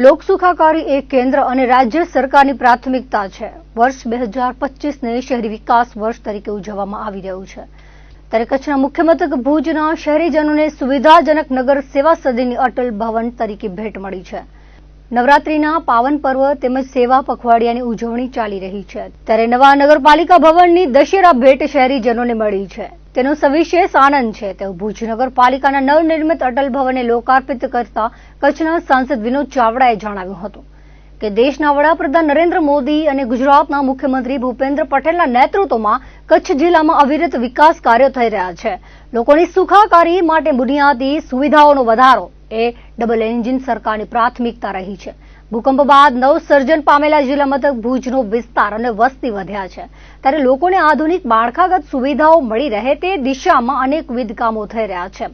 લોકસુખાકારી એ કેન્દ્ર અને રાજ્ય સરકારની પ્રાથમિકતા છે. વર્ષ બે હજાર પચીસને શહેરી વિકાસ વર્ષ તરીકે ઉજવવામાં આવી રહ્યું છે. ત્યારે કચ્છના મુખ્ય મથક ભુજના શહેરીજનોને સુવિધાજનક નગર સેવા સદીની અટલ ભવન તરીકે ભેટ મળી છે. નવરાત્રીના પાવન પર્વ તેમજ સેવા પખવાડિયાની ઉજવણી ચાલી રહી છે. ત્યારે નવા નગરપાલિકા ભવનની દશેરા ભેટ શહેરીજનોને મળી છે. તેનો સવિશેષ આનંદ છે. તેવું ભુજ નગરપાલિકાના નવનિર્મિત અટલ ભવનને લોકાર્પિત કરતા કચ્છના સાંસદ વિનોદ ચાવડાએ જણાવ્યું હતું કે દેશના વડાપ્રધાન નરેન્દ્ર મોદી અને ગુજરાતના મુખ્યમંત્રી ભૂપેન્દ્ર પટેલના નેતૃત્વમાં કચ્છ જિલ્લામાં અવિરત વિકાસ કાર્યો થઈ રહ્યા છે. લોકોની સુખાકારી માટે બુનિયાદી સુવિધાઓનો વધારો એ ડબલ એન્જિન સરકારની પ્રાથમિકતા રહી છે. ભૂકંપ બાદ નવ સર્જન પામેલા જિલ્લા મથક ભુજનો વિસ્તાર અને વસ્તી વધ્યા છે. ત્યારે લોકોને આધુનિક માળખાગત સુવિધાઓ મળી રહે તે દિશામાં અનેકવિધ કામો થઈ રહ્યા છે.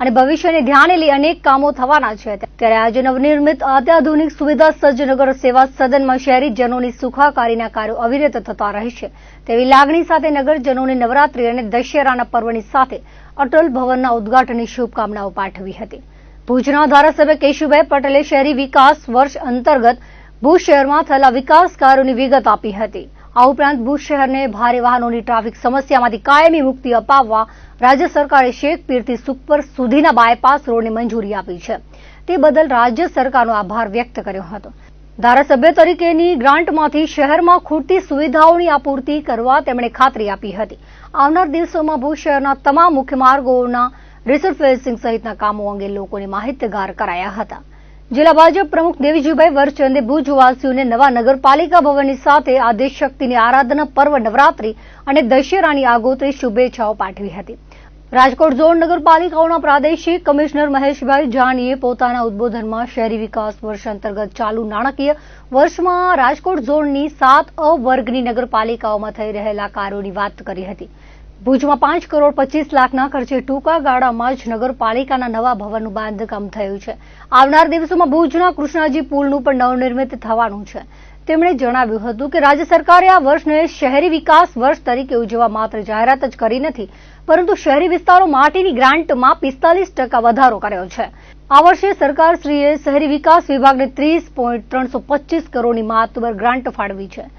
અને ભવિષ્યને ધ્યાને લઈ અનેક કામો થવાના છે. ત્યારે આજે નવનિર્મિત અત્યાધુનિક સુવિધા સજ્જનગર સેવા સદનમાં શહેરીજનોની સુખાકારીના કાર્યો અવિરત થતા રહેશે. તેવી લાગણી સાથે નગરજનોને નવરાત્રી અને દશેરાના પર્વની સાથે અટલ ભવનના ઉદઘાટનની શુભકામનાઓ પાઠવી હતી. ભુજના ધારાસભ્ય કેશુભાઈ પટેલે શહેરી વિકાસ વર્ષ અંતર્ગત ભુજ શહેરમાં થયેલા વિકાસ કાર્યોની વિગત આપી હતી. આ ઉપરાંત ભુજ શહેરને ભારે વાહનોની ટ્રાફિક સમસ્યામાંથી કાયમી મુક્તિ અપાવવા રાજ્ય સરકારે શેખપીરથી સુખપર સુધીના બાયપાસ રોડની મંજૂરી આપી છે. તે બદલ રાજ્ય સરકારનો આભાર વ્યક્ત કર્યો હતો. ધારાસભ્ય તરીકેની ગ્રાન્ટમાંથી શહેરમાં ખૂટતી સુવિધાઓની આપૂર્તિ કરવા તેમણે ખાતરી આપી હતી. આવનાર દિવસોમાં ભુજ શહેરના તમામ મુખ્ય માર્ગોના રિસરફેસિંગ સહિતના કામો અંગે લોકોને માહિતગાર કરાયા હતા. જિલ્લા ભાજપ પ્રમુખ દેવીજીભાઈ વરચંદે ભુજવાસીઓને નવા નગરપાલિકા ભવનની સાથે આદેશશક્તિની આરાધના પર્વ, નવરાત્રી અને દશેરાની આગોતરી શુભેચ્છાઓ પાઠવી હતી. રાજકોટ ઝોન નગરપાલિકાઓના પ્રાદેશિક કમિશનર મહેશભાઈ જાનીએ પોતાના ઉદબોધનમાં શહેરી વિકાસ વર્ષ અંતર્ગત ચાલુ નાણાકીય વર્ષમાં રાજકોટ ઝોનની સાત અ વર્ગની નગરપાલિકાઓમાં થઈ રહેલા કાર્યોની વાત કરી હતી. ભુજમાં પાંચ કરોડ પચીસ લાખના ખર્ચે ટૂંકા ગાળામાં જ નગરપાલિકાના નવા ભવનનું બાંધકામ થયું છે. આવનાર દિવસોમાં ભુજના કૃષ્ણાજી પુલનું પણ નવનિર્મિત થવાનું છે. તેમણે જણાવ્યું હતું કે રાજ્ય સરકારે આ વર્ષને શહેરી વિકાસ વર્ષ તરીકે ઉજવવા માત્ર જાહેરાત જ કરી નથી, પરંતુ શહેરી વિસ્તારો માટેની ગ્રાન્ટમાં પિસ્તાલીસ ટકા વધારો કર્યો છે. આ વર્ષે સરકારશ્રીએ શહેરી વિકાસ વિભાગને ત્રીસ પોઈન્ટ ત્રણસો પચીસ કરોડની માતબર ગ્રાન્ટ ફાળવી છે.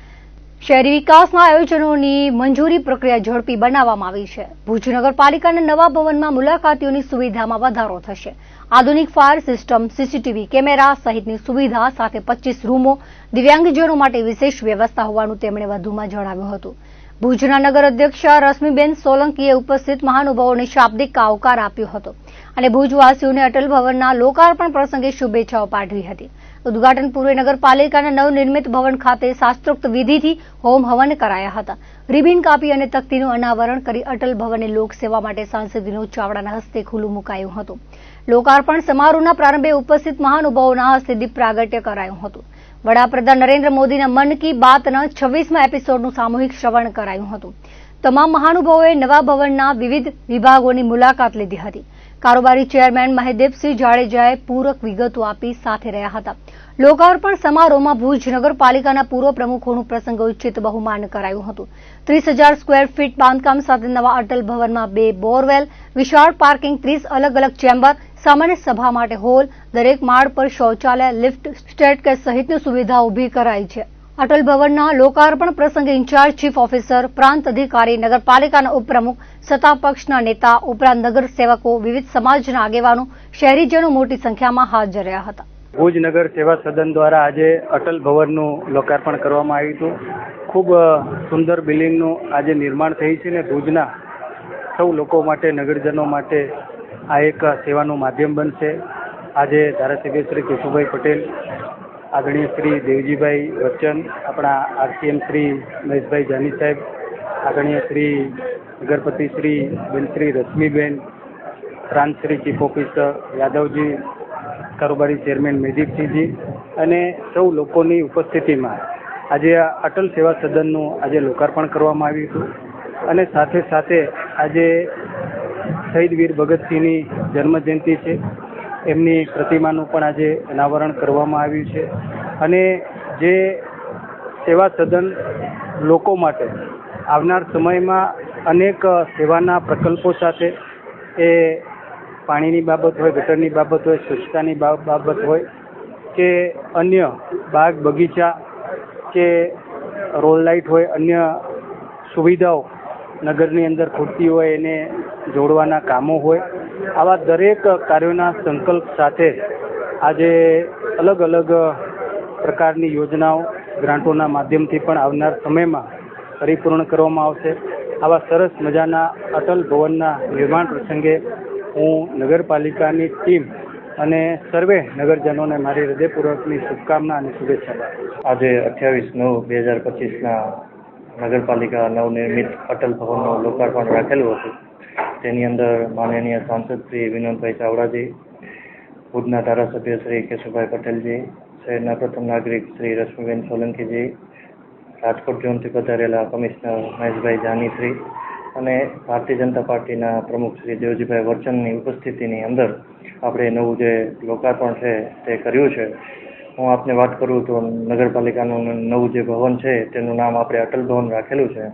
શહેરી વિકાસના આયોજનોની મંજૂરી પ્રક્રિયા ઝડપી બનાવવામાં આવી છે. ભુજ નગરપાલિકાના નવા ભવનમાં મુલાકાતીઓની સુવિધામાં વધારો થશે. આધુનિક ફાયર સિસ્ટમ, સીસીટીવી કેમેરા સહિતની સુવિધા સાથે પચીસ રૂમો, દિવ્યાંગજનો માટે વિશેષ વ્યવસ્થા હોવાનું તેમણે વધુમાં જણાવ્યું હતું. ભુજના નગર અધ્યક્ષ રશ્મિબેન સોલંકીએ ઉપસ્થિત મહાનુભાવોને શાબ્દિક આવકાર આપ્યો હતો. અને ભુજવાસીઓને અટલ ભવનના લોકાર્પણ પ્રસંગે શુભેચ્છાઓ પાઠવી હતી. ઉદઘાટન પૂર્વે નગરપાલિકાના નવનિર્મિત ભવન ખાતે શાસ્ત્રોક્ત વિધિથી હોમ હવન કરાયા હતા. રિબિન કાપી અને તકતીનું અનાવરણ કરી અટલ ભવનને લોકસેવા માટે સાંસદ વિનોદ ચાવડાના હસ્તે ખુલ્લું મુકાયું હતું. લોકાર્પણ સમારોહના પ્રારંભે ઉપસ્થિત મહાનુભાવોના હસ્તે દીપ પ્રાગટ્ય કરાયું હતું. વડાપ્રધાન નરેન્દ્ર મોદીના મન કી બાતના છવ્વીસમાં એપિસોડનું સામૂહિક શ્રવણ કરાયું હતું. તમામ મહાનુભાવોએ નવા ભવનના વિવિધ વિભાગોની મુલાકાત લીધી હતી. કારોબારી ચેરમેન મહેદેવસિંહ જાડેજાએ પૂરક વિગતો આપી સાથે રહ્યા હતા. લોકાર્પણ સમારોહમાં ભુજ નગરપાલિકાના પૂર્વ પ્રમુખોનું પ્રસંગોચિત બહુમાન કરાયું હતું. ત્રીસ હજાર સ્ક્વેર ફીટ બાંધકામ સાથે નવા અટલ ભવનમાં બે બોરવેલ, વિશાળ પાર્કિંગ, ત્રીસ અલગ અલગ ચેમ્બર, સામાન્ય સભા માટે હોલ, દરેક માળ પર શૌચાલય, લિફ્ટ સ્ટેટકેસ સહિતની સુવિધા ઊભી કરાઈ છે. અટલ ભવનના લોકાર્પણ પ્રસંગે ઇન્ચાર્જ ચીફ ઓફિસર, પ્રાંત અધિકારી, નગરપાલિકાના ઉપપ્રમુખ, સત્તાપક્ષના નેતા, ઉપરાંત નગર સેવકો વિવિધ સમાજના આગેવાનો, શહેરીજનો મોટી સંખ્યામાં હાજર રહ્યા હતા. ભુજ નગર સેવા સદન દ્વારા આજે અટલ ભવનનું લોકાર્પણ કરવામાં આવ્યું હતું. ખૂબ સુંદર બિલ્ડિંગનું આજે નિર્માણ થઈ છે ને ભુજના સૌ લોકો માટે, નગરજનો માટે આ એક સેવાનું માધ્યમ બનશે. આજે ધારાસભ્ય શ્રી કેશુભાઈ પટેલ આદરણીય શ્રી દેવજીભાઈ વચ્ચન આપણા આરસીએમ શ્રી મહેશભાઈ જાની સાહેબ, આદરણીય શ્રી નગરપતિ શ્રી બેન શ્રી રશ્મિબેન, પ્રાંત શ્રી ચીફ ઓફિસર યાદવજી, કારોબારી ચેરમેન મેદીપસિંહજી અને સૌ લોકોની ઉપસ્થિતિમાં આજે આ અટલ સેવા સદનનું આજે લોકાર્પણ કરવામાં આવ્યું હતું અને સાથે સાથે આજે શહીદ વીર ભગતસિંહની જન્મજયંતિ છે. એમની પ્રતિમાનું પણ આજે અનાવરણ કરવામાં આવ્યું છે. અને જે સેવા સદન લોકો માટે આવનાર સમયમાં અનેક સેવાના પ્રકલ્પો સાથે એ પાણીની બાબત હોય, ગટરની બાબત હોય, સ્વચ્છતાની બાબત હોય કે અન્ય બાગ બગીચા કે રોડ લાઇટ હોય, અન્ય સુવિધાઓ નગરની અંદર ખૂટતી હોય, એને જોડવાના કામો હોય આવા દરેક કાર્યોના સંકલ્પ સાથે આજે અલગ અલગ પ્રકારની યોજનાઓ ગ્રાન્ટોના માધ્યમથી પણ આવનાર સમયમાં પરિપૂર્ણ કરવામાં આવશે. આવા સરસ મજાના અટલ ભવનના નિર્માણ પ્રસંગે હું નગરપાલિકાની ટીમ અને સર્વે નગરજનોને મારી હૃદયપૂર્વકની શુભકામના અને શુભેચ્છા આજે અઠ્યાવીસ નવ બે હજાર પચીસના નગરપાલિકા નવનિર્મિત અટલ ભવનનું લોકાર્પણ રાખેલું હતું. તેની અંદર માનનીય સાંસદ શ્રી વિનોદભાઈ ચાવડાજી, ભુજના ધારાસભ્ય શ્રી કેશુભાઈ પટેલજી, શહેરના પ્રથમ નાગરિક શ્રી રશ્મિબેન સોલંકીજી, રાજકોટ ઝોનથી પધારેલા કમિશનર મહેશભાઈ જાનીશ્રી અને ભારતીય જનતા પાર્ટીના પ્રમુખ શ્રી દેવજીભાઈ વર્ચનની ઉપસ્થિતિની અંદર આપણે નવું જે લોકાર્પણ છે તે કર્યું છે. હું આપને વાત કરું તો નગરપાલિકાનું નવું જે ભવન છે તેનું નામ આપણે અટલ ભવન રાખેલું છે.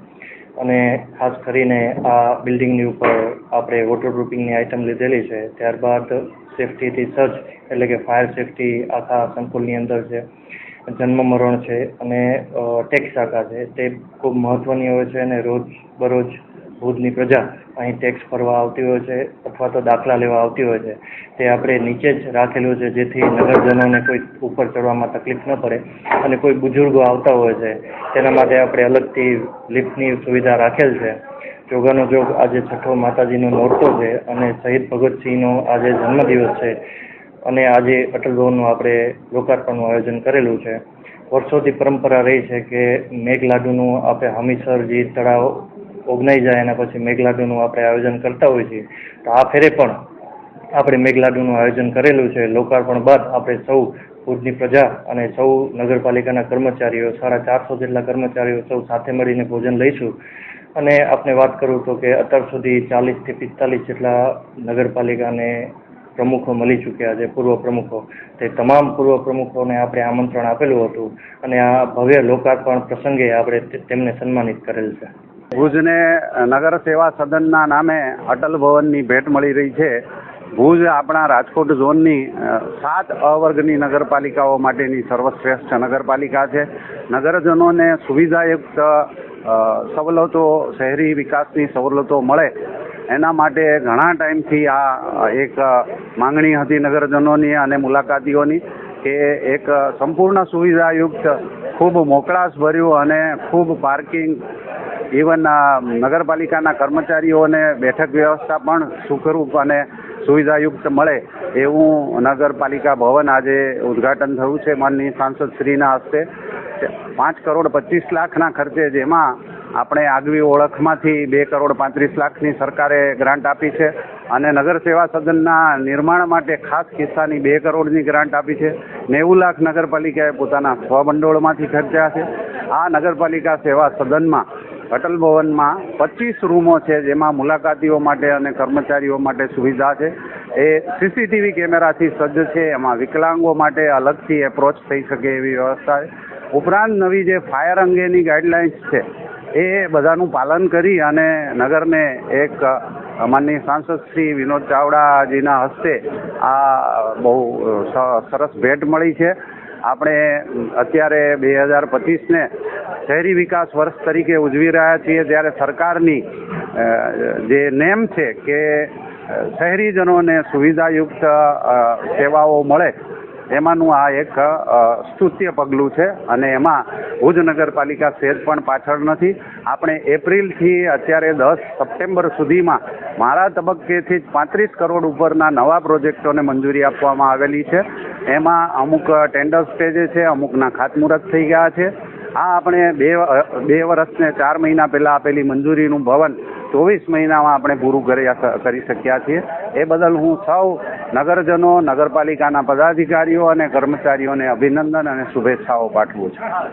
અને ખાસ કરીને આ બિલ્ડિંગની ઉપર આપણે વોટરપ્રૂફિંગની આઇટમ લીધેલી છે, ત્યારબાદ સેફટીથી સજ્જ, એટલે કે ફાયર સેફટી આખા સંકુલની અંદર છે, જન્મ મરણ છે અને ટેક્સ શાખા છે. તે ખૂબ મહત્ત્વની હોય છે અને રોજ બરોજ ભુજની પ્રજા અહીં ટેક્સ ભરવા આવતી હોય છે અથવા તો દાખલા લેવા આવતી હોય છે. તે આપણે નીચે જ રાખેલું છે જેથી નગરજનોને કોઈ ઉપર ચડવામાં તકલીફ ન પડે અને કોઈ બુઝુર્ગો આવતા હોય છે. તેના માટે આપણે અલગથી લિફ્ટની સુવિધા રાખેલ છે. જોગાનો જોગ આજે છઠ્ઠો માતાજીનો નોરતો છે અને શહીદ ભગતસિંહનો આજે જન્મદિવસ છે અને આજે અટલ ભવનનું આપણે લોકાર્પણનું આયોજન કરેલું છે. વર્ષોથી પરંપરા રહી છે કે મેઘલાડુનું આપણે હમીસરજી તળાવ ઓગનાઈ જાય એના પછી મેઘલાડુનું આપણે આયોજન કરતા હોઈએ છીએ. તો આ ફેરે પણ આપણે મેઘલાડુનું આયોજન કરેલું છે. લોકાર્પણ બાદ આપણે સૌ ભુજની પ્રજા અને સૌ નગરપાલિકાના કર્મચારીઓ, સાડા ચારસો જેટલા કર્મચારીઓ સૌ સાથે મળીને ભોજન લઈશું. અને આપણે વાત કરું તો કે અત્યાર સુધી ચાલીસથી પિસ્તાલીસ જેટલા નગરપાલિકાને પ્રમુખો મળી ચૂક્યા છે, પૂર્વ પ્રમુખો. તે તમામ પૂર્વ પ્રમુખોને આપણે આમંત્રણ આપેલું હતું અને આ ભવ્ય લોકાર્પણ પ્રસંગે આપણે તેમને સન્માનિત કરેલ છે. ભુજને નગર સેવા સદનના નામે અટલ ભવનની ભેટ મળી રહી છે. ભુજ આપણા રાજકોટ ઝોનની સાત અવર્ગની નગરપાલિકાઓ માટેની સર્વશ્રેષ્ઠ નગરપાલિકા છે. નગરજનોને સુવિધાયુક્ત સવલતો, શહેરી વિકાસની સવલતો મળે. એના માટે ઘણા ટાઈમથી આ એક માંગણી હતી નગરજનોની અને મુલાકાતીઓની કે એક સંપૂર્ણ સુવિધાયુક્ત, ખૂબ મોકળાશભર્યું અને ખૂબ પાર્કિંગ ઇવન નગરપાલિકાના કર્મચારીઓને બેઠક વ્યવસ્થા પણ સુખરૂપ અને સુવિધાયુક્ત મળે એવું નગરપાલિકા ભવન આજે ઉદ્ઘાટન થયું છે. માનનીય સાંસદશ્રીના હસ્તે પાંચ કરોડ પચીસ લાખના ખર્ચે જેમાં આપણે આગવી ઓળખમાંથી બે કરોડ પાંત્રીસ લાખની સરકારે ગ્રાન્ટ આપી છે અને નગર સેવા સદનના નિર્માણ માટે ખાસ કિસ્સાની બે કરોડની ગ્રાન્ટ આપી છે. નેવું લાખ નગરપાલિકાએ પોતાના સ્વભંડોળમાંથી ખર્ચ્યા છે. આ નગરપાલિકા સેવા સદનમાં અટલ ભવનમાં પચીસ રૂમો છે જેમાં મુલાકાતીઓ માટે અને કર્મચારીઓ માટે સુવિધા છે. એ સીસીટીવી કેમેરાથી સજ્જ છે. એમાં વિકલાંગો માટે અલગથી એપ્રોચ થઈ શકે એવી વ્યવસ્થા છે. ઉપરાંત નવી જે ફાયર અંગેની ગાઈડલાઇન્સ છે, એ બધાનું પાલન કરી અને નગરને એક માનની સાંસદ શ્રી વિનોદ ચાવડાજીના હસ્તે આ બહુ સરસ ભેટ મળી છે. આપણે અત્યારે બે હજાર પચીસને શહેરી વિકાસ વર્ષ તરીકે ઉજવી રહ્યા છીએ ત્યારે સરકારની જે નેમ છે કે શહેરીજનોને સુવિધાયુક્ત સેવાઓ મળે એમાંનું આ એક સ્તુત્ય પગલું છે અને એમાં ભુજ નગરપાલિકા સહેજ પણ પાછળ નથી. આપણે એપ્રિલથી અત્યારે દસ સપ્ટેમ્બર સુધીમાં મારા તબક્કેથી જ પાંત્રીસ કરોડ ઉપરના નવા પ્રોજેક્ટોને મંજૂરી આપવામાં આવેલી છે. એમાં અમુક ટેન્ડર સ્ટેજે છે, અમુકના ખાતમુહૂર્ત થઈ ગયા છે. આ આપણે બે બે વર્ષ ને ચાર મહિના પહેલાં આપેલી મંજૂરીનું ભવન ચોવીસ મહિનામાં આપણે પૂરું કરી શક્યા છીએ. એ બદલ હું સૌ નગરજનો, નગરપાલિકાના પદાધિકારીઓ અને કર્મચારીઓને અભિનંદન અને શુભેચ્છાઓ પાઠવું છું.